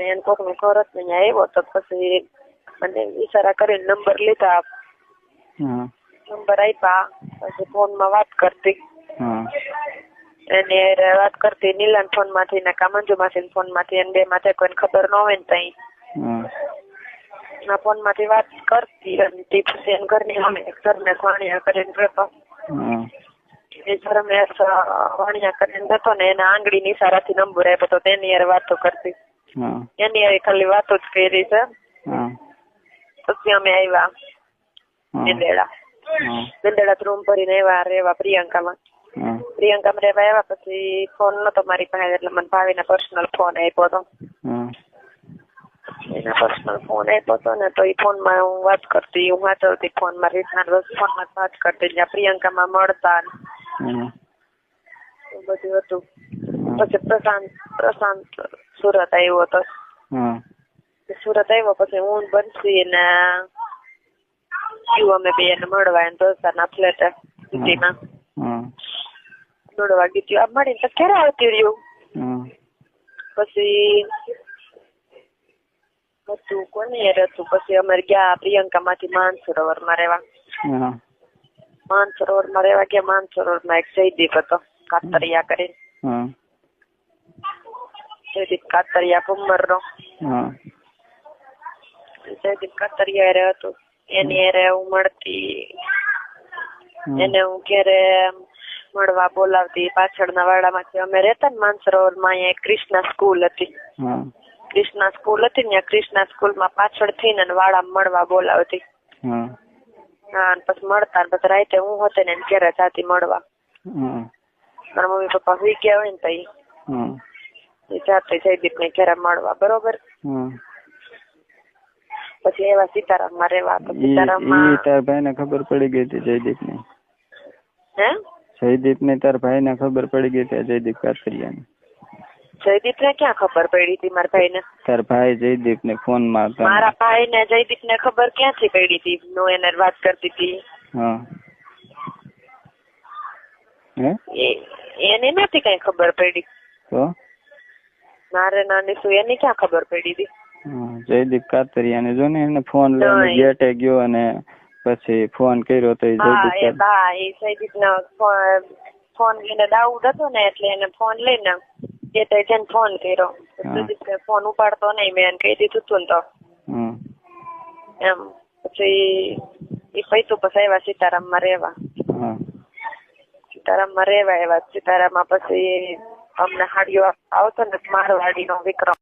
એને કોકનું ઘર હતું ત્યાં આવ્યો તો પછી મને ઈશારા કરીને નંબર લીધા નંબર આપ્યા પછી ફોનમાં વાત કરતી. એને વાત કરતી નીલાન ફોનમાંથી ને કા મંજુ માસી ફોનમાંથી એને બે માથે કોઈને ખબર ન હોય ને તઈ. ના ફોનમાંથી વાત કરતી અને તે પછી એને ઘરની અમે સર ઘરને વાણિયા કરીને રહેતો. એ એ ઘરને વાણિયા કરીને રહેતો ને એના આંગળી નિશારાથી નંબર આપ્યો તો તેની યાર વાતો કરતી. એની હવે ખાલી વાતો જ કરી છે પછી અમે આવ્યા હા મેંદેડા રૂમ ભરીને આવ્યા રેવા પ્રિયંકામાં પ્રિયંકામાં રેવા આવ્યા પછી ફોન નતો મારી પાસે એટલે હા એના પર્સનલ ફોન આપ્યો હતો ને તો એ ફોનમાં હું વાત કરતી હું વાંચવતી ફોનમાં રીતના રોજ ફોનમાં વાત કરતી જ્યાં પ્રિયંકામાં મળતા બધું હતું પછી પ્રશાંત પ્રશાંત સુરત આવ્યો હતો સુરત આવ્યો પછી હું બનશી ને ગયું અમે બે એને મળવા એને દોસ્તારના ફ્લેટ સિટીમાં મળવા ગીત્યું આ મળીને તો ક્યારે આવતી રહ્યું પછી હતું કોની યાર હતું પછી અમે ગયા પ્રિયંકા માંથી માનસરોવરમાં રહેવા માનસરોવરમાં રહેવા ગયા માનસરોવરમાં એક જયદીપ હતો કાતરિયા કરીને જયદીપ કાતરિયા કુંમરનો હા જયદીપ કાતરિયા રે હતું એની હારે હું મળતી એને હું ક્યારે મળવા બોલાવતી પાછળના વાડામાંથી અમે રહેતા ને માનસરોવરમાં અહીંયા એક ક્રિષ્ના સ્કૂલ હતી ક્રિષ્ના સ્કૂલ હતી ને ક્રિષ્ના પાછળ પાછળથી ને વાડા મળવા બોલાવતી હા પછી મળતા ને પછી રાતે હું હોતે ને ઘેરે જાતી મળવા મારા મમ્મી પપ્પા સુઈ ગયા હોય ને તઈ જાતે જયદીપ ને ઘેરે મળવા બરોબર? પછી એવા સીતારામમાં રહેવા તો સીતારામ તાર ભાઈને ખબર પડી ગઈ હતી જયદીપને. હે? જયદીપને તાર ભાઈને ખબર પડી ગઈ હતી જયદીપ કાતરિયા ને જયદીપ ને ક્યાં ખબર પડી હતી મારા ભાઈ ને તાર ભાઈ જયદીપ ને ફોન મારતા મારા ભાઈ ને જયદીપ ને ખબર ક્યાંથી પડી હતી? હું એને વાત કરતી હતી. હા. એને નથી કઈ ખબર પડી. તો? મારે નાની શું એની ક્યાં ખબર પડી હતી જયદીપ કાતરિયાને જો ને એને ફોન લઈને ગેટે ગયો અને પછી ફોન કર્યો તો જયદીપ હા એ જયદીપ ફોન લઈને દાઉદ હતો ને એટલે એને ફોન લઈને ગેટે જઈને ફોન કર્યો. જયદીપ ફોન ઉપાડતો નહીં મેં એને કહી દીધું તું તો. એમ પછી એ પૈતું પછી આવ્યા રેવા રહેવા. માં રેવા રહેવા સીતારામમાં પછી અમને હાડીઓ આવતો ને મારવાડીનો વિક્રમ.